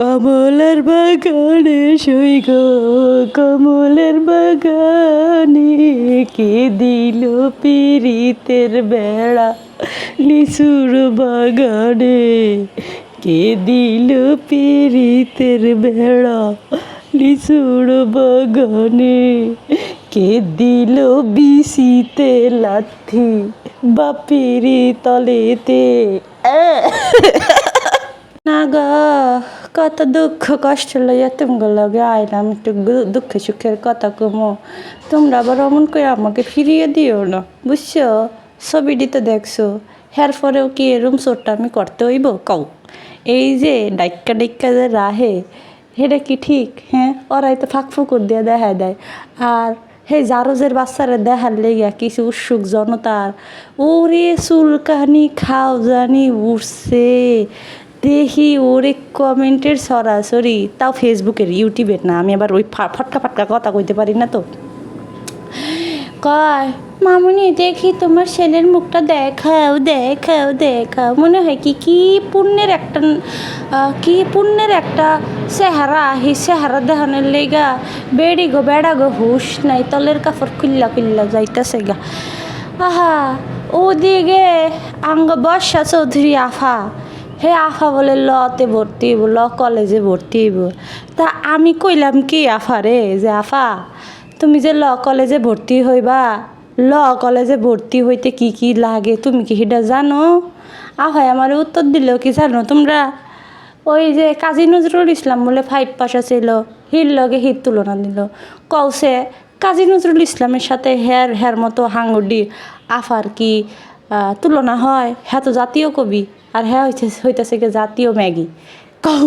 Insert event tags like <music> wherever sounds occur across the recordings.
কমলের বাগানে শুই গো, কমলের বাগানে কে দিল পিরিতের বেড়া? লিচুর বাগানে কে দিল পিরিতের বেড়া? লিচুর বাগানে কে দিল বিশিতে লাথি? বাপিরি তলেতে! না কত দুঃখ কষ্ট লইয়া তুমি লগে আইলাম একটু দুঃখে সুখের কথা কমো তোমরা আবার অমন করে আমাকে ফিরিয়ে দিও না বুঝছ ছবিটি তো দেখছ হ্যার পরেও কি এরম চোরটা আমি করতে হইব কও এই যে ডাইক্কা ডাইক্কা যে রাহে সেটা কি ঠিক হ্যাঁ ওরাই তো ফাঁক ফুকুর দিয়ে দেখা দেয় আর হে জারোজের বাচ্চারা দেখার লেগে কিছু উৎসুক জনতার ওরে চুলকানি খাও জানি উঠছে দেখি ওরে কমেন্টের সরাসরি তাও ফেসবুকের ইউটিউবের না আমি আবার ওই ফটকা ফটকা কথা কইতে পারি না তো। কয় মামুনি দেখি তোমার ছেলের মুখটা দেখাও দেখাও দেখাও। মনে হয় কি কি পুণ্যের একটা আহ, কি পুণ্যের একটা চেহারা হি চেহারা দেখানোর লেগা। বেড়ি গো বেড়া গো হুশ নাই তলের কাপড় খুল্লা খুল্লা যাইতেছে গা। আহা ওদিকে আঙ্গ বর্ষা চৌধুরী আফা হে আফা বলে, লতে ভর্তি হইব, ল কলেজে ভর্তি হইব। তা আমি কইলাম কি আফা রে, যে আফা, তুমি যে ল কলেজে ভর্তি হইবা, ল কলেজে ভর্তি হইতে কি কি লাগে, তুমি কি সেটা জানো? আফাই আমার উত্তর দিলেও কি জানো তোমরা? ওই যে কাজী নজরুল ইসলাম বলে ফাইভ পাস ছিল হির লগে হির তুলনা দিল। কৌসে কাজী নজরুল ইসলামের সাথে হেয়ার হেয়ার মতো হাঙ্গুডি আফার কি তুলনা হয়? হ্যাঁ তো জাতীয় কবি। আর হ্যাঁ হইতে হইতেছে কি জাতীয় ম্যাগি। কৌ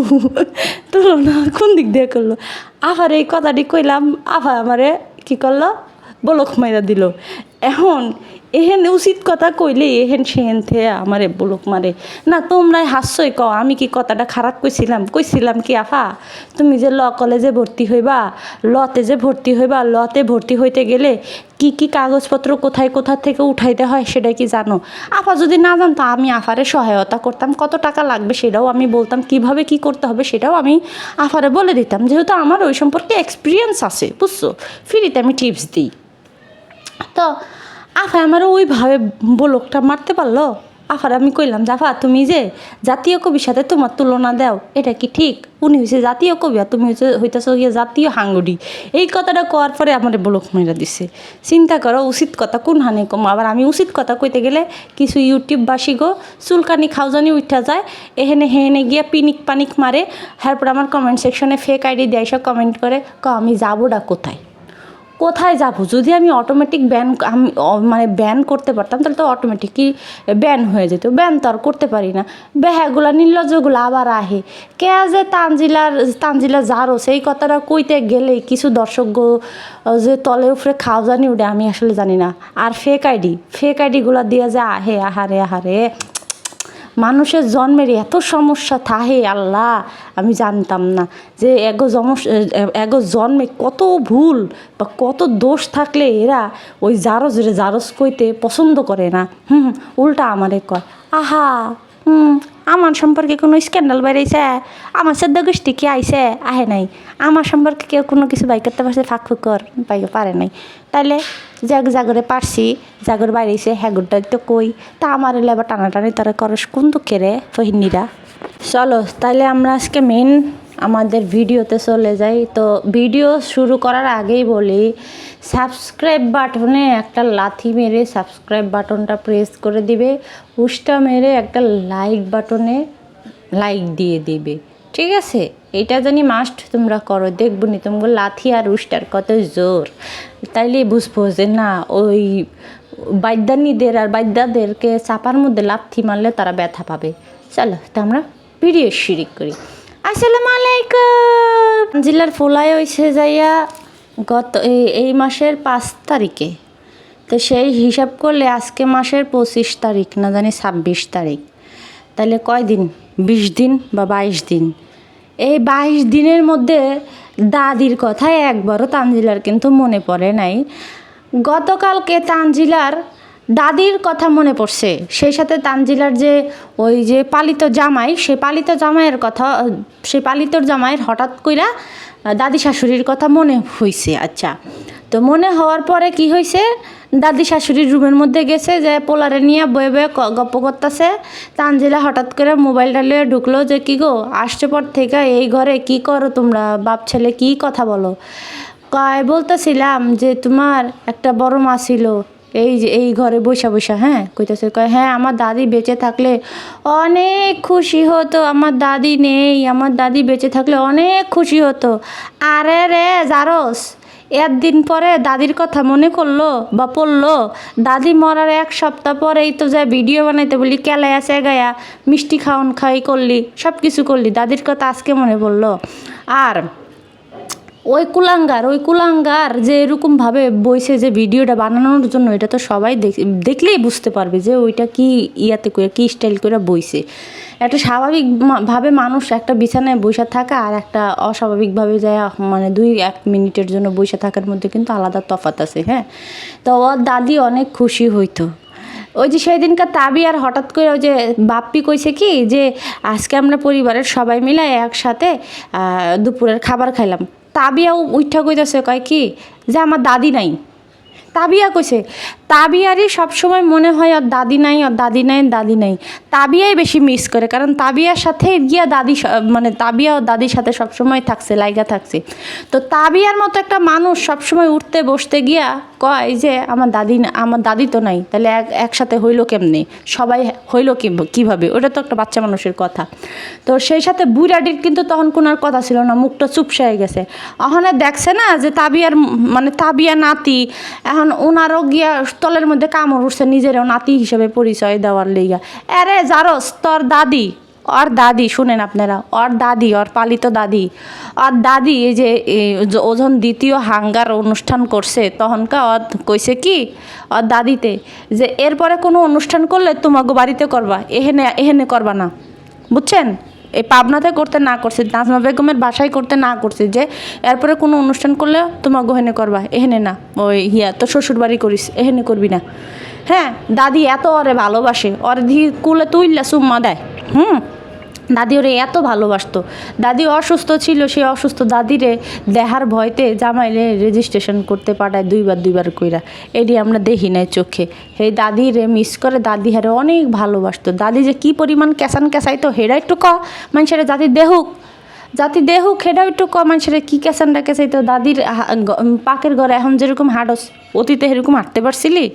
তুলনা কোন দিক দিয়ে করল? আবার এই কথাটি কইলাম আবার আমারে কি করল? বলক মাইরা দিল। এখন এহেন উচিত কথা কইলে, এহেন সেহেন থে আমারে বলক মারে। না, তোমরাই হাস্যই কও, আমি কি কথাটা খারাপ কইছিলাম? কইছিলাম কি, আফা, তুমি যে ল কলেজে ভর্তি হইবা, লতে যে ভর্তি হইবা, লতে ভর্তি হইতে গেলে কি কি কাগজপত্র কোথায় কোথা থেকে উঠাইতে হয় সেটা কি জানো? আফা যদি না জানতো, আমি আফারে সহায়তা করতাম। কত টাকা লাগবে সেটাও আমি বলতাম। কীভাবে কি করতে হবে সেটাও আমি আফারে বলে দিতাম। যেহেতু আমার ওই সম্পর্কে এক্সপিরিয়েন্স আছে, বুঝছ? ফ্রিতে আমি টিপস দিই। তো আফা আমার ওইভাবে বলকটা মারতে পারল? আফার, আমি কইলাম, জাফা, তুমি যে জাতীয় কবির সাথে তোমার তুলনা দাও, এটা কি ঠিক? উনি হয়েছে জাতীয় কবি আর তুমি হচ্ছে হইতেছ গিয়ে জাতীয় হাঙ্গুডি। এই কথাটা কওয়ার পরে আমার বলক মেরা দিছে। চিন্তা করো, উচিত কথা কোন হানি কম? আবার আমি উচিত কথা কইতে গেলে কিছু ইউটিউব বাসি গো, চুলকানি খাওজানি উঠা যায়, এহেনে হেনে গিয়া পিনিক পানিক মারে। তারপর আমার কমেন্ট সেকশনে ফেক আইডি দেয় সব কমেন্ট করে, ক, আমি যাবোটা কোথায়? কোথায় যাব? যদি আমি অটোমেটিক ব্যান আমি মানে ব্যান করতে পারতাম, তাহলে তো অটোমেটিকই ব্যান হয়ে যেত। ব্যান তো আর করতে পারি না। বেহাগুলা নির্লজ্জগুলো আবার আহে। কে যে তানজিলার, তানজিলা যারো, সেই কথাটা কইতে গেলেই কিছু দর্শক যে তলে উপরে খাও জানি, ওটা আমি আসলে জানি না। আর ফেক আইডি ফেক আইডিগুলো দিয়ে যে আহে আহারে আহারে মানুষের জন্মের এত সমস্যা থাহে, আল্লাহ, আমি জানতাম না যে এগো এগো জন্মে কত ভুল বা কত দোষ থাকলে এরা ওই জারজ রে জারজ কইতে পছন্দ করে না। হুম, উল্টা আমারে কয়, আহা, হুম। আমার সম্পর্কে কোনো স্ক্যান্ডাল বেরিয়েছে আমার সদ্য গোষ্ঠী কি আইছে? আহে নাই। আমার সম্পর্কে কেউ কোনো কিছু বাই করতে পারছে? ফাঁক ফুকর পাই পারে নাই। তাইলে জাগ জাগরে পারছি, জাগর বাইরেছে হ্যাগুরটা তো কই? তা আমার এলে আবার টানাটানি তারা করস, কোন দুঃখে রে ফহিনীরা চলো, তাইলে আমরা আজকে মেন আমাদের ভিডিওতে চলে যাই। তো ভিডিও শুরু করার আগেই বলি সাবস্ক্রাইব বাটনে একটা লাথি মেরে সাবস্ক্রাইব বাটনটা প্রেস করে দিবে। উষ্টা মেরে একটা লাইক বাটনে লাইক দিয়ে দিবে। ঠিক আছে? এটা জানি মাস্ট তোমরা করো। দেখব নি তোমাকে লাথি আর উষ্টার কত জোর। তাইলে বুঝব যে না, ওই বাদ্যানীদের আর বাদ্যাদেরকে চাপার মধ্যে লাথি মারলে তারা ব্যথা পাবে। চলো, তো আমরা ভিডিও শিরিক করি। আসসালামু আলাইকুম। জেলার ফোলাই হয়েছে যাইয়া গত এই মাসের পাঁচ তারিখে। তো সেই হিসাব করলে আজকে মাসের পঁচিশ তারিখ, না জানি ছাব্বিশ তারিখ। তাহলে কয় দিন? বিশ দিন বা বাইশ দিন? এই বাইশ দিনের মধ্যে দাদির কথায় একবারও তানজিলার কিন্তু মনে পড়ে নাই। গতকালকে তানজিলার দাদির কথা মনে পড়ছে। সেই সাথে তানজিলার যে ওই যে পালিত জামাই, সে পালিত জামাইয়ের কথা, সে পালিত জামাইয়ের হঠাৎ কইরা দাদি শাশুড়ির কথা মনে হইছে আচ্ছা। তো মনে হওয়ার পরে কি হয়েছে দাদি শাশুড়ির রুমের মধ্যে গেছে যে পোলারে নিয়ে বয়ে বয়ে গপ্প করতেছে। তানজিলা হঠাৎ করে মোবাইলটা লিয়ে ঢুকলো যে, কি গো, আসছে পর থেকে এই ঘরে কি করো তোমরা? বাপ ছেলে কি কথা বলো? কয়, বলতেছিলাম যে তোমার একটা বড় মা ছিল। এই যে, এই ঘরে বৈশা বৈশা হ্যাঁ? কইতেছে, কয় হ্যাঁ আমার দাদি বেঁচে থাকলে অনেক খুশি হতো, আমার দাদি নেই, আমার দাদি বেঁচে থাকলে অনেক খুশি হতো। আরে রে জারস, একদিন পরে দাদির কথা মনে করল বা পড়ল, দাদি মরার এক সপ্তাহ পরেই তো যা ভিডিও বানাইতে বলি কেলায় আছে গায়া, মিষ্টি খাওয়ান খাই করলি সব কিছু করলি। দাদির কথা আজকে মনে পড়ল। আর ওই কুলাঙ্গার ওই কুলাঙ্গার যে এরকমভাবে বইছে যে ভিডিওটা বানানোর জন্য, এটা তো সবাই দেখ- দেখলেই বুঝতে পারবে যে ওইটা কি ইয়াতে করে কি স্টাইল করে বইছে। একটা স্বাভাবিক মা- ভাবে মানুষ একটা বিছানায় বসে থাকা আর একটা অস্বাভাবিকভাবে যায় মানে দুই এক মিনিটের জন্য বসে থাকার মধ্যে কিন্তু আলাদা তফাত আছে হ্যাঁ? তো ওর দাদি অনেক খুশি হইতো। ওই যে সেই দিনকার তাবি আর হঠাৎ করে ওই যে বাপ্পি কইছে কি যে, আজকে আমরা পরিবারের সবাই মিলে একসাথে দুপুরের খাবার খাইলাম। তাবিয়াও উঠা কইতেছে কয় কি? যে আমার দাদি নাই। তাবিয়া কইছে তাবিয়ারই সবসময় মনে হয় আর দাদি নাই আর দাদি নাই দাদি নাই। তাবিয়াই বেশি মিস করে, কারণ তাবিয়ার সাথে গিয়া দাদি মানে তাবিয়া ও দাদির সাথে সবসময় থাকছে, লাইগা থাকছে। তো তাবিয়ার মতো একটা মানুষ সবসময় উঠতে, বসতে গিয়া কয় যে, আমার দাদি আমার দাদি তো নাই, তাহলে এক, একসাথে হইল কেমনে? সবাই হইল কীভাবে? ওটা তো একটা বাচ্চা মানুষের কথা। তো সেই সাথে বুড়াডির কিন্তু তখন কোনো আর কথা ছিল না, মুখটা চুপসে হয়ে গেছে। ওখানে দেখছে না যে তাবিয়ার মানে তাবিয়া নাতি, এখন ওনারও গিয়া তলের মধ্যে কামড় উঠছে নিজেরও নাতি হিসেবে পরিচয় দেওয়ার লেগা। আরে জারস, তোর দাদি, ওর দাদি, শুনেন আপনারা, ওর দাদি, ওর পালিত দাদি, ওর দাদি এই যে ওজন দ্বিতীয় হাঙ্গার অনুষ্ঠান করছে তখনকা ওর কইছে কি, ওর দাদিতে, যে এরপরে কোনো অনুষ্ঠান করলে তোমাকে বাড়িতে করবা, এহেনে এহেনে করবা না। বুঝছেন? এই পাবনাতে করতে না করছে, নাজমা বেগমের বাসায় করতে না করছে যে, এরপরে কোনো অনুষ্ঠান করলে তোমার গহেনে করবা? এহেনে না। ওই হিয়া তো শ্বশুর বাড়ি করিস, এহেনে করবি না। হ্যাঁ দাদি এত অরে ভালোবাসে অরে ধি কুলে তুইলা সুম্মা দেয়। হুম? দাদি ওরে এত ভালোবাসতো। দাদি অসুস্থ ছিল, সে অসুস্থ দাদিরে দেহার ভয়তে জামাইলে রেজিস্ট্রেশন করতে পাঠায় দুইবার দুইবার কইরা। এটি আমরা দেখি নাই চোখে। সেই দাদিরে মিস করে দাদি হারে অনেক ভালোবাসতো। দাদি যে কি পরিমাণ ক্যাসান ক্যাসাইতো হেরা একটু ক। মানুষের দাদি দেহুক জাতি দেহ খেডাও একটু ক কী কি তো দাদির তো দাদির পাকের ঘরে এখন যেরকম হাডস, অতীতে এরকম হাঁটতে পারছিলি?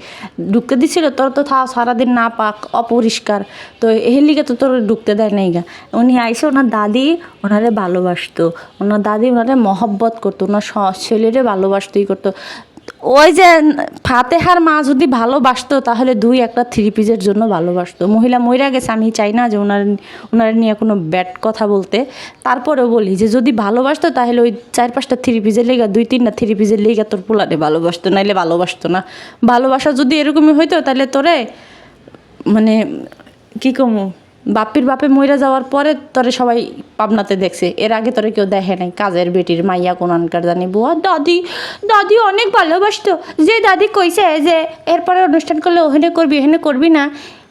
ঢুকতে দিছিল, তোর তো থা সারাদিন না পাক, অপরিষ্কার। তো লিগে তো তোর ঢুকতে দেয় নাই গা। উনি আইসে ওনার দাদি ওনারে ভালোবাসতো। ওনার দাদি ওনারে মহব্বত করতো, ওনার ছেলেরে ভালোবাসতোই করতো। ওই যে ফাতেহার মা যদি ভালোবাসতো, তাহলে দুই একটা থ্রি পিসের জন্য ভালোবাসতো। মহিলা মহিলা গেছে, আমি চাই না যে ওনার ওনার নিয়ে কোনো ব্যাড কথা বলতে। তারপরেও বলি যে, যদি ভালোবাসতো, তাহলে ওই চার পাঁচটা থ্রি পিসের লেগা, দুই তিনটা থ্রি পিসের লেগা তোর পোলারে ভালোবাসতো, নাইলে ভালোবাসতো না। ভালোবাসা যদি এরকমই হইতো, তাহলে তোরে মানে কি কমু? বাপির বাপে মইরা যাওয়ার পরে তরে সবাই পাবনাতে দেখছে। এর আগে তরে কেউ দেখে নাই। কাজের বেটির মাইয়া কোনানকার জানি বুয়া। দাদি দাদি অনেক ভালোবাসতো। যে দাদি কইছে যে এরপরে অনুষ্ঠান করলে ওখানে করবি এখানে করবি না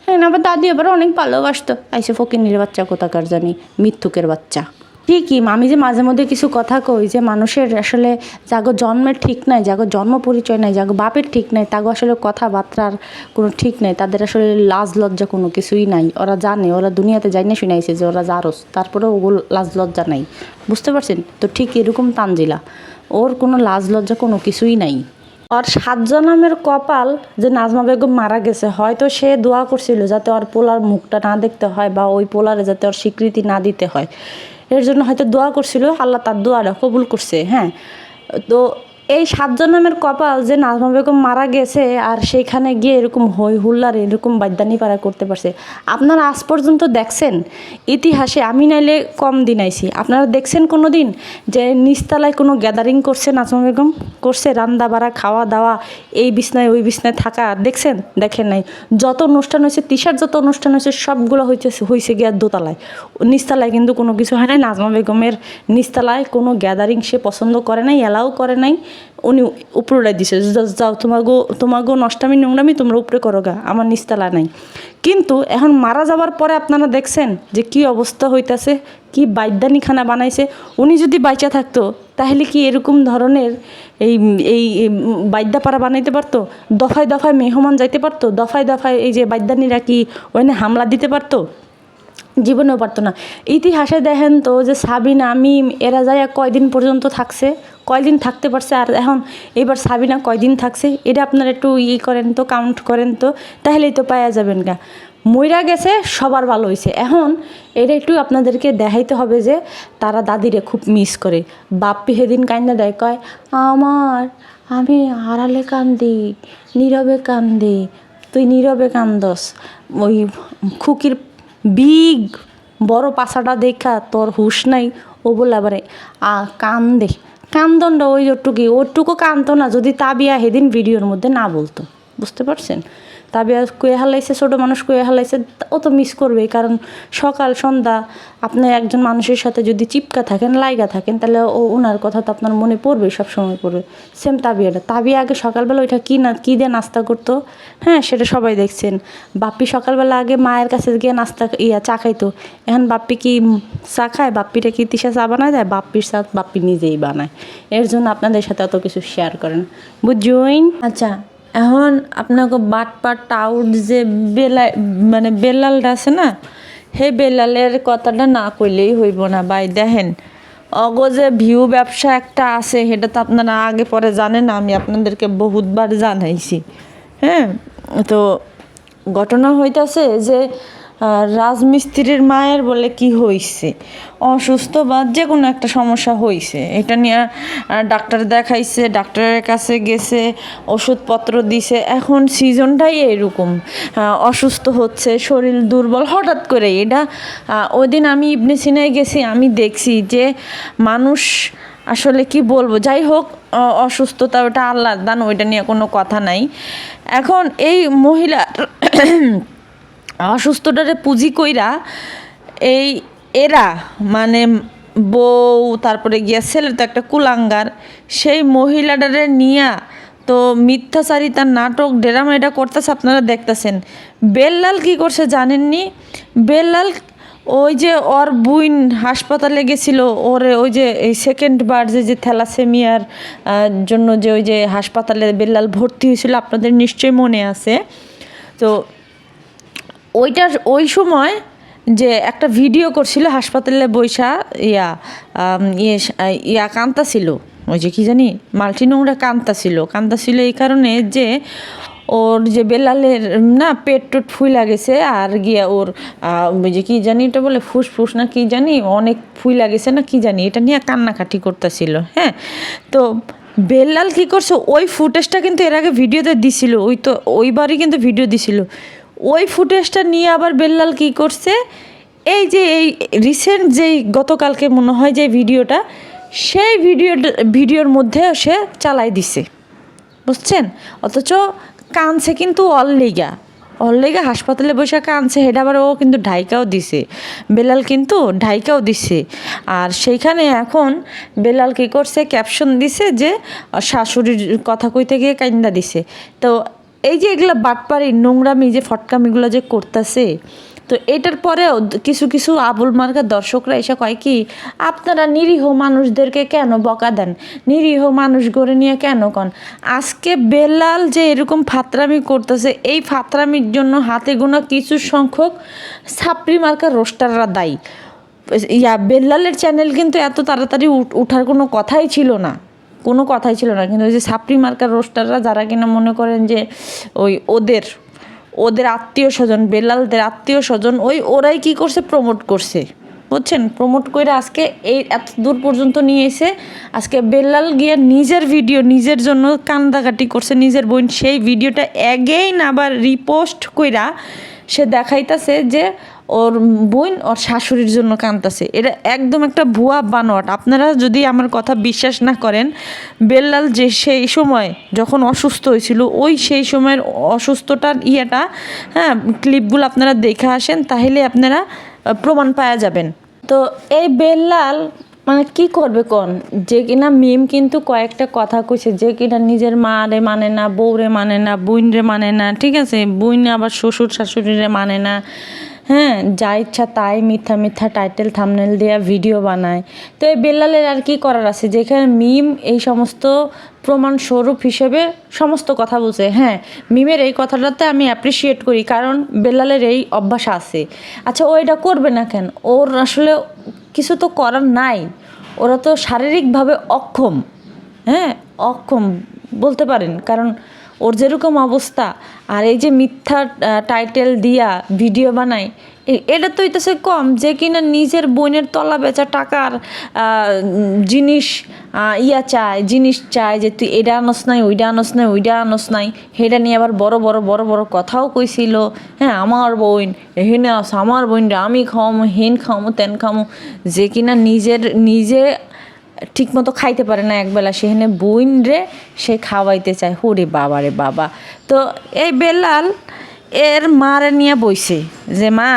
হ্যাঁ আবার দাদি এবার অনেক ভালোবাসতো। আইসে ফকিনির বাচ্চা কোথাকার জানি? মৃত্যুকের বাচ্চা। ঠিকই, আমি যে মাঝে মধ্যে কিছু কথা কই যে মানুষের আসলে যাগো জন্মের ঠিক নাই, যাগো জন্ম পরিচয় নাই, যাগো বাপের ঠিক নাই, তাগো আসলে কথাবার্তার কোনো ঠিক নাই, তাদের আসলে লাজ লজ্জা কোনো কিছুই নাই। ওরা জানে, ওরা দুনিয়াতে যাই না শুনাইছে যে ওরা জারস তারপরে ওগুলো লাজ লজ্জা নাই। বুঝতে পারছেন? তো ঠিক এরকম তানজিলা, ওর কোনো লাজ লজ্জা কোনো কিছুই নাই। ওর সাত জনমের কপাল যে নাজমা বেগম মারা গেছে, হয়তো সে দোয়া করছিল যাতে ওর পোলার মুখটা না দেখতে হয় বা ওই পোলারে যাতে ওর স্বীকৃতি না দিতে হয়। এর জন্য হয়তো দোয়া করছিল আল্লাহ তার দোয়াটা কবুল করছে হ্যাঁ। তো এই সাত জনমের কপাল যে নাজমা বেগম মারা গেছে আর সেইখানে গিয়ে এরকম হই হুল্লার, এরকম বাদ্যানি পাড়া করতে পারছে। আপনারা আজ পর্যন্ত দেখছেন ইতিহাসে, আমি নাইলে কম দিন আইছি। আপনারা দেখছেন কোনো দিন যে নিচতলায় কোনো গ্যাদারিং করছে নাজমা বেগম? করছে রান্না বাড়া, খাওয়া দাওয়া, এই বিছনায়, ওই বিছনায় থাকা। দেখছেন? দেখেন নাই। যত অনুষ্ঠান হয়েছে তিসার যত অনুষ্ঠান হয়েছে, সবগুলো হয়েছে হয়েছে গিয়ে দোতলায়। নিচতলায় কিন্তু কোনো কিছু হয় নাই। নাজমা বেগমের নিচতলায় কোনো গ্যাদারিং সে পছন্দ করে নাই, এলাও করে নাই। উনি উপরে উড়াই দিছে যাও, তোমাগো তোমাগো নষ্টামি, নোংরামি তোমরা উপরে করো গা, আমার নিস্তালা নাই। কিন্তু এখন মারা যাবার পরে আপনারা দেখছেন যে কি অবস্থা হইতাছে, কি বাইদানি খানা বানাইছে। উনি যদি বাইচা থাকতো, তাহলে কি এরকম ধরনের এই এই বাইদ্যাপাড়া বানাইতে পারতো? দফায় দফায় মেহমান যাইতে পারতো? দফায় দফায় এই যে বাইদানিরা কি ওখানে হামলা দিতে পারতো? জীবনেও পারতো না। ইতিহাসে দেখেন তো যে সাবিনা আমি এরা যায় কয়দিন পর্যন্ত থাকছে? কয়দিন থাকতে পারছে? আর এখন এবার সাবিনা কয়দিন থাকছে? এটা আপনারা একটু ই করেন তো কাউন্ট করেন তো, তাহলেই তো পাওয়া যাবেন গা। মইরা গেছে, সবার ভালো হয়েছে এখন এটা একটু আপনাদেরকে দেখাইতে হবে যে তারা দাদিরে খুব মিস করে। বাপ্পি সেদিন কান্না দেয়, কয়, আমার, আমি আড়ালে কান্দি, নীরবে কান্দি, তুই নীরবে কান্দস। ওই খুকির বিগ বড় পাশাটা দেখা তোর হুশ নাই। ও বলে আবারে, আ, কান্দে। কান্দনটা ওই ওটুকি, ওটুকু কান্দতো না, যদি তাবিয়া সেদিন ভিডিওর মধ্যে না বলতো। বুঝতে পারছেন? তাবিয়া কুয়ে হালাইছে, ছোটো মানুষ কুয়ে হালাইছে ও তো মিস করবেই। কারণ সকাল, সন্ধ্যা আপনি একজন মানুষের সাথে যদি চিপকা থাকেন, লাইগা থাকেন, তাহলে ও ওনার কথা তো আপনার মনে পড়বে সব সময় পড়বে। সেম তাবিয়াটা। তাবিয়া আগে সকালবেলা ওইটা কী না, কী দিয়ে নাস্তা করতো? হ্যাঁ সেটা সবাই দেখছেন। বাপ্পি সকালবেলা আগে মায়ের কাছে গিয়ে নাস্তা, ইয়া, চা খাইতো। এখন বাপ্পি কি চা খায়? বাপ্পিটা কি তিসা চা বানায় দেয়? বাপ্পির চা বাপ্পি নিজেই বানায়। এর জন্য আপনাদের সাথে অত কিছু শেয়ার করেন। বুঝুইন আচ্ছা এখন আপনাকে বাট পাট টাউট যে বেলা মানে বেলালটা আছে না, সেই বেলালের কথাটা না কইলেই হইব না। বাই দেখেন, অগ যে ভিউ ব্যবসা একটা আছে, সেটা তো আপনারা আগে পরে জানেন, আমি আপনাদেরকে বহুতবার জানাইছি। হ্যাঁ তো ঘটনা হইতাছে যে রাজমিস্ত্রির মায়ের বলে কি হইছে? অসুস্থ বা যে কোনো একটা সমস্যা হইছে। এটা নিয়ে ডাক্তার দেখাইছে, ডাক্তারের কাছে গেছে, ওষুধপত্র দিছে। এখন সিজনটাই এরকম। অসুস্থ হচ্ছে, শরীর দুর্বল। হঠাৎ করে এটা ওই দিন আমি ইবনে সিনায় গেছি, আমি দেখছি যে মানুষ আসলে কি বলব? যাই হোক অসুস্থতা ওটা আল্লাহর দান, ওইটা নিয়ে কোনো কথা নাই। এখন এই মহিলা অসুস্থটারে পুঁজি কইরা এই এরা মানে বউ, তারপরে গিয়া ছেলে, তো একটা কুলাঙ্গার, সেই মহিলাটারে নিয়া তো মিথ্যাচারিতার নাটক, ড্রামা এটা করতেছে, আপনারা দেখতেছেন। বেল্লাল কি করছে জানেননি? বেল্লাল ওই যে ওর বুইন হাসপাতালে গেছিল, ওরে ওই যে এই সেকেন্ড বার যে যে থ্যালাসেমিয়ার জন্য যে ওই যে হাসপাতালে বেল্লাল ভর্তি হয়েছিল, আপনাদের নিশ্চয়ই মনে আছে। তো ওইটার ওই সময় যে একটা ভিডিও করছিল হাসপাতালে বৈশা ইয়া ইয়ে ইয়া কান্তা ছিল। ওই যে কি জানি, মাল্টি নোংরা কান্তা ছিল। কান্তা ছিল এই কারণে যে ওর যে বেলালের, না, পেট টোট ফুইলা গেছে আর গিয়া ওর ওই যে কি জানি এটা বলে ফুসফুস না কি জানি, অনেক ফুইলা গেছে না কি জানি, এটা নিয়ে কান্নাকাটি করতেছিল হ্যাঁ। তো বেল্লাল কি করছে, ওই ফুটেজটা কিন্তু এর আগে ভিডিওতে দিছিল, ওই তো, ওইবারই কিন্তু ভিডিও দিছিল। ওই ফুটেজটা নিয়ে আবার বেল্লাল কি করছে? এই যে এই রিসেন্ট যেই গতকালকে মনে হয় যে ভিডিওটা, সেই ভিডিওটা ভিডিওর মধ্যে সে চালাই দিছে। বুঝছেন? অথচ কানছে কিন্তু অল্লিগা অল্লিগা হাসপাতালে বসে কানছে হেটা আবার ও কিন্তু ঢাইকাও দিছে। বেলাল কিন্তু ঢাইকাও দিছে। আর সেইখানে এখন বেলাল কী করছে ক্যাপশন দিছে যে শাশুড়ির কথা কইতে গিয়ে কান্দা দিছে। তো এই যে এগুলো বাটপাড়ি নোংরামি যে ফটকামিগুলো যে করতেছে, তো এটার পরেও কিছু কিছু আবুল মার্কার দর্শকরা এসে কয় কি, আপনারা নিরীহ মানুষদেরকে কেন বকা দেন? নিরীহ মানুষ গড়ে নিয়ে কেন কন? আজকে বেলাল যে এরকম ফাতরামি করতেছে, এই ফাতরামির জন্য হাতে গোনা কিছু সংখ্যক ছাপড়ি মার্কার রোস্টাররা দায়ী। ইয়া বেল্লালের চ্যানেল কিন্তু এত তাড়াতাড়ি উঠ- উঠার কোনো কথাই ছিল না। কোনো কথাই ছিল না। কিন্তু ওই যে ছাপড়ি মার্কার রোস্টাররা যারা কিনা মনে করেন যে ওই ওদের ওদের আত্মীয় স্বজন, বেলালদের আত্মীয় স্বজন, ওই ওরাই কি করছে? প্রমোট করছে। বুঝছেন? প্রমোট করে আজকে এই এত দূর পর্যন্ত নিয়ে এসে আজকে বেল্লাল গিয়ে নিজের ভিডিও নিজের জন্য কান্দাকাটি করছে, নিজের বোন। সেই ভিডিওটা অ্যাগেইন আবার রিপোস্ট কইরা সে দেখাইতাছে যে ওর বোন ওর শাশুড়ির জন্য কাঁদতাছে। এটা একদম একটা ভুয়া বানোয়াট। আপনারা যদি আমার কথা বিশ্বাস না করেন, বেল্লাল যে সেই সময় যখন অসুস্থ হয়েছিল, ওই সেই সময়ের অসুস্থটার ইয়েটা হ্যাঁ ক্লিপগুলো আপনারা দেখে আসেন, তাহলে আপনারা প্রমাণ পাওয়া যাবেন। তো এই বেল্লাল মানে কি করবে কোন? যে কিনা মিম কিন্তু কয়েকটা কথা কইছে, যে কিনা নিজের মা রে মানে না, বউরে মানে না বোন রে মানে না, ঠিক আছে? বোন আবার শ্বশুর শাশুড়িরে মানে না। হ্যাঁ যা ইচ্ছা তাই মিথ্যা মিথ্যা টাইটেল থামনেল দেওয়া ভিডিও বানায়। তো এই বেল্লালের আর কি করার আছে? যেখানে মিম এই সমস্ত প্রমাণ স্বরূপ হিসেবে সমস্ত কথা বলছে। হ্যাঁ মিমের এই কথাটাতে আমি অ্যাপ্রিসিয়েট করি, কারণ বেল্লালের এই অভ্যাস আছে। আচ্ছা ও এটা করবে না কেন? ওর আসলে কিছু তো করার নাই। ওরা তো শারীরিকভাবে অক্ষম। হ্যাঁ অক্ষম বলতে পারেন। কারণ ওর যেরকম অবস্থা, আর এই যে মিথ্যা টাইটেল দিয়া ভিডিও বানায় এটা তো হইতেছে কম যে কিনা নিজের বোনের তলা বেচা টাকার জিনিস ইয়া চায়, জিনিস চায় যে তুই এটা আনস নাই, ওইটা আনস নাই, ওইটা আনস নাই, সেটা নিয়ে আবার বড় বড় বড় বড় কথাও কইছিল হ্যাঁ আমার বোন, এখানে আস, আমার বোনরা আমি খাওয়ামো, হেন খাওয়ামো, তেন খাওয়ামো, যে কিনা নিজের, নিজে ঠিক মতো খাইতে পারে না একবেলা। সেখানে বইন রে সে খাওয়াইতে চায়। হরে বাবা রে বাবা। তো এই বেলাল এর মারে নিয়ে বইছে যে, মা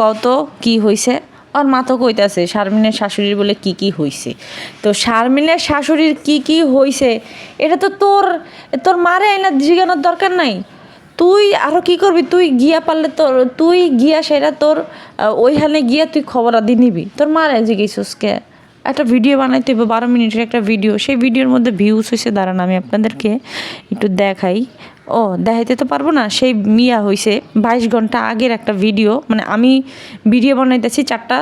কত কি হইছে? ওর মা তো কইতাছে, শারমিনের শাশুড়ির বলে কি কি হইছে? তো শারমিনের শাশুড়ির কি কি হইছে, এটা তো তোর তোর মারে এনে জিগানোর দরকার নাই। তুই আরও কি করবি? তুই গিয়া পারলে তোর, তুই গিয়া সেটা তোর ওইখানে গিয়া তুই খবর আদি নিবি। তোর মারে জিজ্ঞেস কে? একটা ভিডিও বানাইতে হবে, বারো মিনিটের একটা ভিডিও সেই ভিডিওর মধ্যে ভিউজ হয়েছে দাঁড়ান আমি আপনাদেরকে একটু দেখাই। ও, দেখাইতে তো পারব না, সেই মিয়া হয়েছে বাইশ ঘণ্টা আগের একটা ভিডিও মানে আমি ভিডিও বানাইতেছি চারটা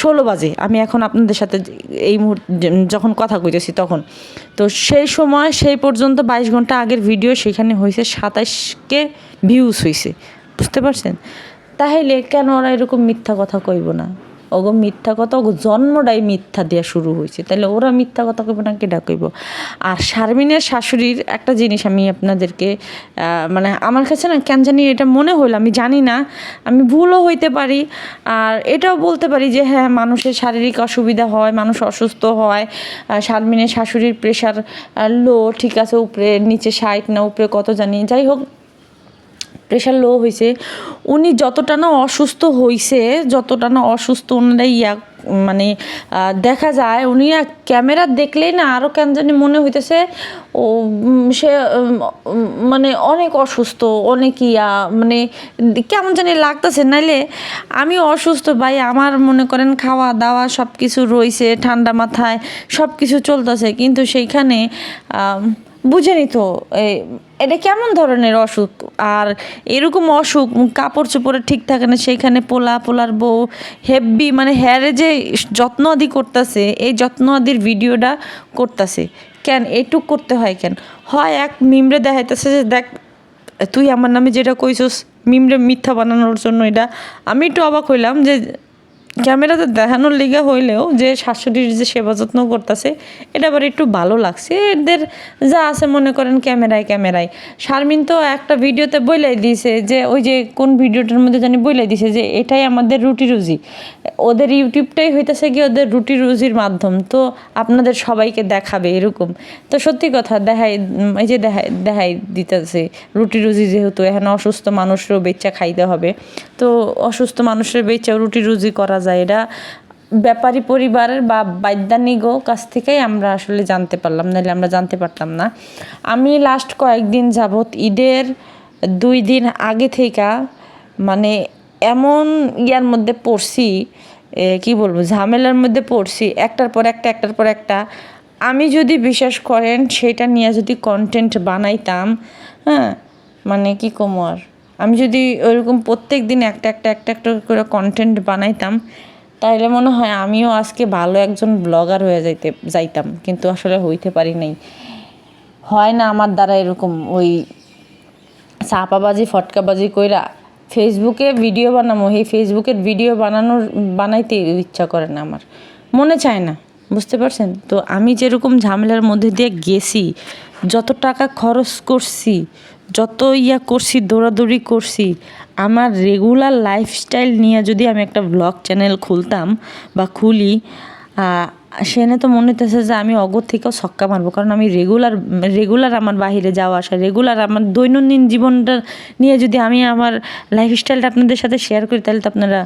ষোলো বাজে। আমি এখন আপনাদের সাথে এই মুহূর্তে যখন কথা কইতেছি তখন। তো সেই সময়, সেই পর্যন্ত বাইশ ঘণ্টা আগের ভিডিও সেখানে হয়েছে সাতাশকে ভিউজ হয়েছে বুঝতে পারছেন? তাহলে কেন ওরা এরকম মিথ্যা কথা কইব না? ওগো মিথ্যা কথা, ওগো জন্মটাই মিথ্যা দেওয়া শুরু হয়েছে। তাহলে ওরা মিথ্যা কথা কইব না, কেডা কইব? আর শারমিনের শাশুড়ির একটা জিনিস আমি আপনাদেরকে মানে আমার কাছে না কেন জানি এটা মনে হইল, আমি জানি না, আমি ভুলও হইতে পারি। আর এটাও বলতে পারি যে হ্যাঁ মানুষের শারীরিক অসুবিধা হয়, মানুষ অসুস্থ হয় শারমিনের শাশুড়ির প্রেশার লো ঠিক আছে, উপরে নিচে ষাট না, উপরে কত জানি, যাই হোক প্রেশার লো হয়েছে উনি যতটা না অসুস্থ হয়েছে যতটা না অসুস্থ ওনারা ইয়া মানে দেখা যায়, উনি ক্যামেরা দেখলেই না আরও কেন জানি মনে হইতেছে, ও সে মানে অনেক অসুস্থ, অনেক ইয়া মানে কেমন জানি লাগতেছে। নাইলে আমি অসুস্থ ভাই, আমার মনে করেন খাওয়া দাওয়া সব কিছু রয়েছে ঠান্ডা মাথায় সব কিছু চলতেছে, কিন্তু সেইখানে বুঝেনি তো এটা কেমন ধরনের অসুখ? আর এরকম অসুখ কাপড় চোপড়ে ঠিক থাকে না, সেইখানে পোলা, পোলার বউ হেভি মানে হ্যারে যে যত্ন আদি করতেছে, এই যত্ন আদির ভিডিওটা করতেছে। কেন? এইটুক করতে হয় কেন? হয় এক মিমরে দেখাইতেছে যে, দেখ, তুই আমার নামে যেটা কইছস, মিমরে মিথ্যা বানানোর জন্য এটা। আমি একটু অবাক হইলাম যে ক্যামেরাতে দেখানোর লিগা হইলেও যে শাশুড়ির যে সেবা যত্ন করতেছে, এটা আবার একটু ভালো লাগছে। এদের যা আছে মনে করেন ক্যামেরায় ক্যামেরায়। শারমিন তো একটা ভিডিওতে বইলাই দিয়েছে যে, ওই যে কোন ভিডিওটার মধ্যে জানি বইলাই দিয়েছে যে, এটাই আমাদের রুটি রুজি। ওদের ইউটিউবটাই হইতেছে কি ওদের রুটি রুজির মাধ্যম। তো আপনাদের সবাইকে দেখাবে এরকম। তো সত্যি কথা, দেখাই এই যে দেখাই দেখাই দিতেছে, রুটি রুজি যেহেতু, এখানে অসুস্থ মানুষেরও বেচা খাইতে হবে। তো অসুস্থ মানুষের বেচা রুটি রুজি করা যায়। এটা ব্যাপারী পরিবারের বা বাদ্যানিগো কাছ থেকেই আমরা আসলে জানতে পারলাম, নাহলে আমরা জানতে পারতাম না। আমি লাস্ট কয়েকদিন যাবৎ ঈদের দুই দিন আগে থেকে মানে এমন ইয়ার মধ্যে পড়ছি কি বলব, ঝামেলার মধ্যে পড়ছি, একটার পর একটা, একটার পর একটা। আমি যদি বিশ্বাস করেন, সেটা নিয়ে যদি কন্টেন্ট বানাইতাম হ্যাঁ মানে কি কমর আমি যদি ওইরকম প্রত্যেক দিন একটা একটা একটা একটা করে কন্টেন্ট বানাইতাম তাহলে মনে হয় আমিও আজকে ভালো একজন ব্লগার হয়ে যাইতে, যাইতাম। কিন্তু আসলে হইতে পারি নাই। হয় না আমার দ্বারা এরকম ওই চাপাবাজি, ফটকাবাজি কইরা ফেসবুকে ভিডিও বানাবো এই ফেসবুকের ভিডিও বানানোর, বানাইতে ইচ্ছা করে না আমার। মনে চায় না, বুঝতে পারছেন? তো আমি যেরকম ঝামেলার মধ্যে দিয়ে গেছি, যত টাকা খরচ করছি যত ইয়া করছি দৌড়াদৌড়ি করছি আমার রেগুলার লাইফস্টাইল নিয়ে যদি আমি একটা ব্লগ চ্যানেল খুলতাম বা খুলি সেনে তো মনে হতেছে যে আমি অগর থেকেও ছক্কা মারবো। কারণ আমি রেগুলার রেগুলার আমার বাইরে যাওয়া আসা রেগুলার আমার দৈনন্দিন জীবনটা নিয়ে যদি আমি আমার লাইফস্টাইলটা আপনাদের সাথে শেয়ার করি তাহলে তো আপনারা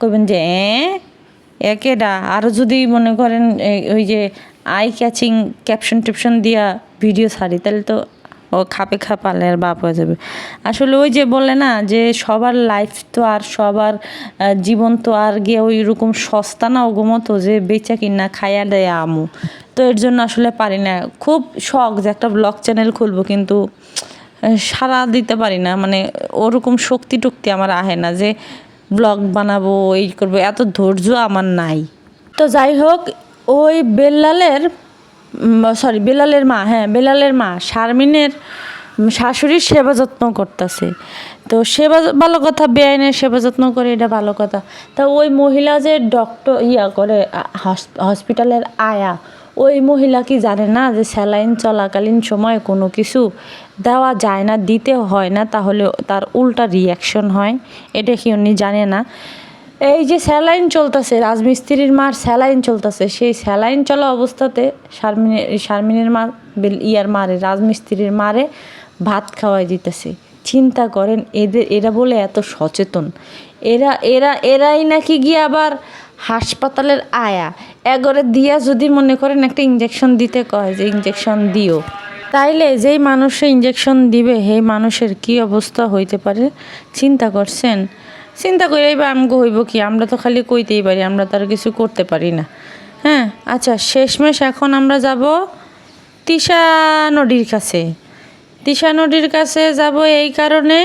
কইবেন যে "এ, একেডা আরও যদি মনে করেন ওই যে আই ক্যাচিং ক্যাপশন ট্যাপশন দিয়া ভিডিও ছাড়ি তাহলে তো ও খাপে খাপালে আর বাপ হয়ে যাবে। আসলে ওই যে বলে না, যে সবার লাইফ তো আর সবার জীবন তো আর গিয়ে ওই রকম সস্তা না ওগমতো যে বেচা কিনা খাইয়া দেয় আমু। তো এর জন্য আসলে পারি না। খুব শখ যে একটা ব্লগ চ্যানেল খুলবো কিন্তু সারা দিতে পারি না। মানে ওরকম শক্তি টক্তি আমার আহে না যে ব্লগ বানাবো, এই করব। এত ধৈর্য আমার নাই। তো যাই হোক, ওই বেল্লালের সরি বেলালের মা হ্যাঁ বেলালের মা, শারমিনের শাশুড়ির সেবা যত্ন করতেছে। তো সেবা, ভালো কথা, বেআইনের সেবা যত্ন করে এটা ভালো কথা। তা ওই মহিলা যে ডক্টর ইয়া করে হস- হসপিটালের আয়া, ওই মহিলা কি জানে না যে স্যালাইন চলাকালীন সময় কোনো কিছু দেওয়া যায় না, দিতে হয় না, তাহলে তার উল্টা রিয়াকশন হয়, এটা কি উনি জানে না। এই যে স্যালাইন চলতেছে, রাজমিস্ত্রির মার স্যালাইন চলতেছে, সেই স্যালাইন চলা অবস্থাতে শারমিনের শারমিনের মা ইয়ার মারে, রাজমিস্ত্রির মারে ভাত খাওয়াই দিতেছে। চিন্তা করেন, এদের, এরা বলে এত সচেতন। এরা এরা, এরাই নাকি গিয়ে আবার হাসপাতালের আয়া। এগরে দিয়া যদি মনে করেন একটা ইঞ্জেকশন দিতে কয়, যে ইঞ্জেকশন দিও। তাইলে যেই মানুষে ইঞ্জেকশন দিবে, সেই মানুষের কি অবস্থা হইতে পারে? চিন্তা করছেন? চিন্তা করেই বা আমগো হইব কি? আমরা তো খালি কইতেই পারি, আমরা তো আর কিছু করতে পারি না। হ্যাঁ আচ্ছা শেষমেশ এখন আমরা যাব তিশা নদীর কাছে। তিশা নদীর কাছে যাব এই কারণে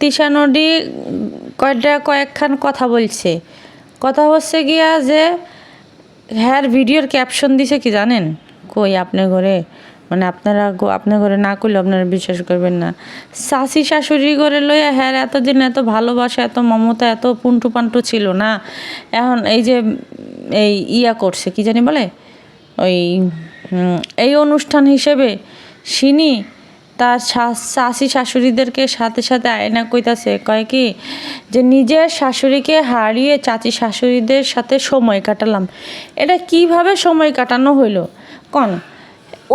তিশা নদী কয়টা, কয়েকখান কথা বলছে। কথা হচ্ছে গিয়া যে, হ্যার ভিডিওর ক্যাপশন দিছে কি জানেন? কই, আপনার ঘরে? মানে আপনারা আপনার ঘরে না করলে আপনারা বিশ্বাস করবেন না। শাশি শাশুড়ি ঘরে লইয়া হ্যার এতদিন এত ভালোবাসা, এত মমতা, এত পুন্টু পান্টু ছিল না। এখন এই যে, এই ইয়া করছে, কি জানি বলে? ওই এই অনুষ্ঠান হিসেবে সিনি তার শাশি শাশুড়িদেরকে সাথে সাথে আয়না কইতাছে, কয় কি যে নিজের শাশুড়িকে হারিয়ে চাচি শাশুড়িদের সাথে সময় কাটালাম। এটা কীভাবে সময় কাটানো হইল? কন?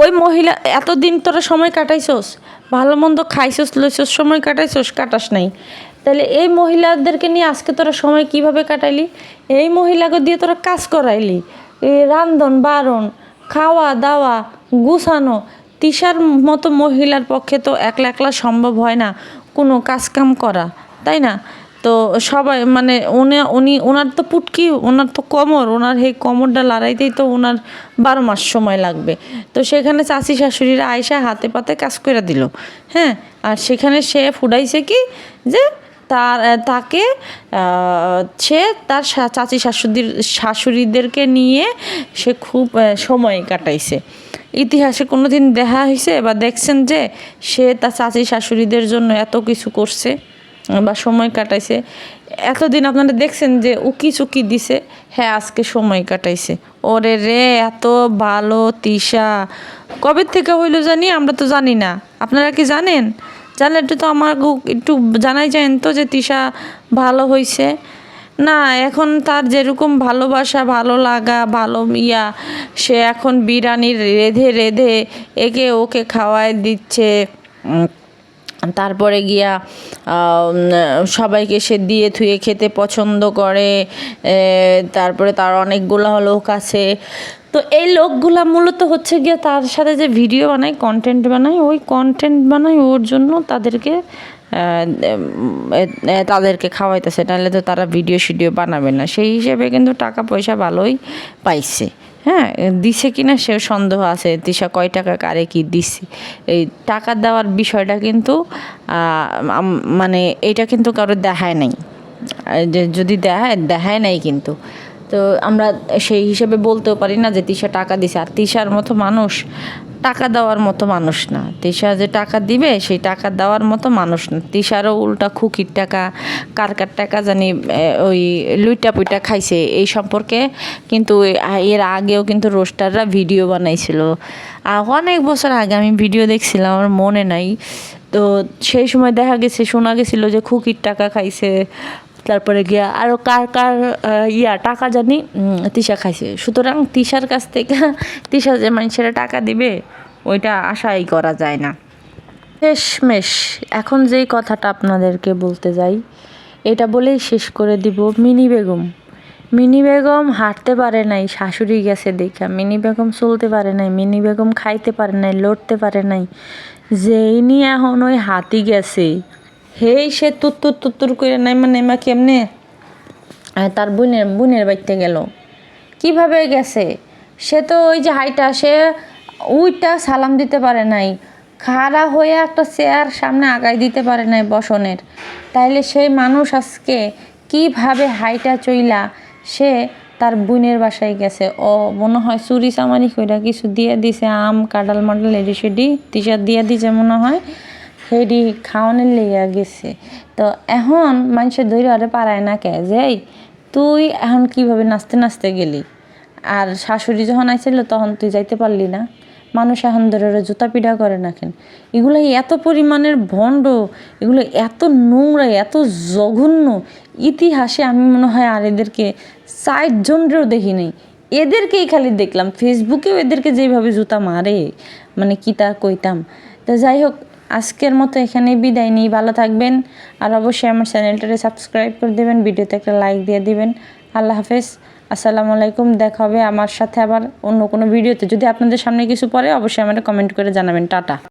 ওই মহিলা, এতদিন তোরা সময় কাটাইছস? ভালো মন্দ খাইছস, লইছস, সময় কাটাইছস, কাটাস নাই। তাহলে এই মহিলাদেরকে নিয়ে আজকে তোরা সময় কীভাবে কাটাইলি? এই মহিলাকে দিয়ে তোরা কাজ করাইলি। রান্ধন, বারণ, খাওয়া, দাওয়া, গুছানো, তিশার মতো মহিলার পক্ষে তো একলা একলা সম্ভব হয় না কোনো কাজকাম করা, তাই না? তো সবাই মানে উনি উনি ওনার তো পুটকি ওনার তো কোমর ওনার এই কোমরটা লড়াইতেই তো ওনার বারো মাস সময় লাগবে। তো সেখানে চাচি শাশুড়িরা আয়সা হাতে পাতে কাজ করে দিল। হ্যাঁ আর সেখানে সে ফুডাইছে কি যে তার, তাকে সে তার চাচি শাশুড়ির, শাশুড়িদেরকে নিয়ে সে খুব সময় কাটাইছে। ইতিহাসে কোনো দিন দেখা হয়েছে বা দেখছেন যে সে তার চাচি শাশুড়িদের জন্য এত কিছু করছে? বা সময় কাটাইছে। এতদিন আপনারা দেখছেন যে উকি চুকি দিছে হ্যাঁ আজকে সময় কাটাইছে। ওরে রে, এত ভালো তিশা। কবে থেকে হইল জানি আমরা তো জানি না। আপনারা কি জানেন? জানলে একটু তো আমার একটু জানাই যায় তো যে তিশা ভালো হইছে। না, এখন তার যেরকম ভালোবাসা, ভালো লাগা, ভালো ইয়া, সে এখন বিরিয়ানি রেধে রেধে একে ওকে খাওয়ায় দিচ্ছে। তারপরে গিয়া সবাইকে সে দিয়ে থুয়ে খেতে পছন্দ করে তারপরে তার অনেকগুলো লোক আছে। তো এই লোকগুলা মূলত হচ্ছে গিয়ে তার সাথে যে ভিডিও বানায় কন্টেন্ট বানায়, ওই কন্টেন্ট বানায় ওর জন্য তাদেরকে তাদেরকে খাওয়াইতেছে। নাহলে তো তারা ভিডিও শিডিও বানাবে না। সেই হিসেবে কিন্তু টাকা পয়সা ভালোই পাইছে। হ্যাঁ দিছে কিনা সে সন্দেহ আছে। তিশা কয় টাকা, কারে কি দিছে? এই টাকা দেওয়ার বিষয়টা কিন্তু মানে এটা কিন্তু কারও দেখায় নাই। যে যদি দেখায় দেখায় নাই কিন্তু। তো আমরা সেই হিসেবে বলতেও পারি না যে তিশা টাকা দিছে। আর তিশার মতো মানুষ টাকা দেওয়ার মতো মানুষ না। তিশা যে টাকা দিবে, সেই টাকা দেওয়ার মতো মানুষ না। তিশারও উল্টা খুকির টাকা কার কার টাকা জানি ওই লুইটা পুইটা খাইছে, এই সম্পর্কে কিন্তু এর আগেও কিন্তু রোস্টাররা ভিডিও বানাইছিল। অনেক বছর আগে আমি ভিডিও দেখছিলাম, আমার মনে নাই। তো সেই সময় দেখা গেছে, শোনা গেছিল যে খুকির টাকা খাইছে তারপরে গিয়া আরও কার কার ইয়া, টাকা জানি তিশা খাইছে। সুতরাং তিশার কাছ থেকে <laughs> তিশা যে মানুষেরা টাকা দিবে, ওইটা আশাই করা যায় না। শেষমেশ, এখন যেই কথাটা আপনাদেরকে বলতে যাই, এটা বলেই শেষ করে দিব মিনি বেগম। মিনি বেগম হাঁটতে পারে নাই, শাশুড়ি গেছে দেখা। মিনি বেগম চলতে পারে নাই, মিনি বেগম খাইতে পারে নাই, লড়তে পারে নাই। যেই নিয়ে এখন ওই হাতি গেছে হেই, সে তুত্তুর তুত্তুর করে নাইমা নাইমা কেমনে? তার বোনের বোনের বাড়িতে গেল। কীভাবে গেছে? সে তো ওই যে হাইটা, সে উইটা সালাম দিতে পারে নাই। খাড়া হয়ে একটা চেয়ার সামনে আগাই দিতে পারে নাই বসনের। তাইলে সেই মানুষ আজকে কীভাবে হাইটা চইলা সে তার বোনের বাসায় গেছে? ও মনে হয় চুরি চামারি কইরা কিছু দিয়ে দিছে, আম কাডাল মাডাল এডি সেডি টিশার্ট দিয়ে দিছে মনে হয়। হেডি খাওয়ানোর লেগে গেছে। তো এখন মানুষের ধৈর্য আরে পারায় না কে যে তুই এখন কীভাবে নাচতে নাচতে গেলি? আর শাশুড়ি যখন আইছিল, তখন তুই যাইতে পারলি না। মানুষ এখন ধরে জুতা পিঠা করে না কেন? এগুলো এত পরিমাণের ভণ্ড এগুলো এত নোংরা এত জঘন্য। ইতিহাসে আমি মনে হয় আর এদেরকে ষাট জনেরও দেখি নাই। এদেরকেই খালি দেখলাম। ফেসবুকেও এদেরকে যেভাবে জুতা মারে মানে কি তা কইতাম। তো যাই হোক আজকের মতো এখানে বিদায় নিই, ভালো থাকবেন আর অবশ্যই আমার চ্যানেলটাকে সাবস্ক্রাইব করে দেবেন, ভিডিওতে একটা লাইক দিয়ে দিবেন। আল্লাহ হাফেজ, আসসালামু আলাইকুম, দেখা হবে আমার সাথে আবার অন্য কোনো ভিডিওতে। যদি আপনাদের সামনে কিছু পরে অবশ্যই আমাকে কমেন্ট করে জানাবেন। টাটা।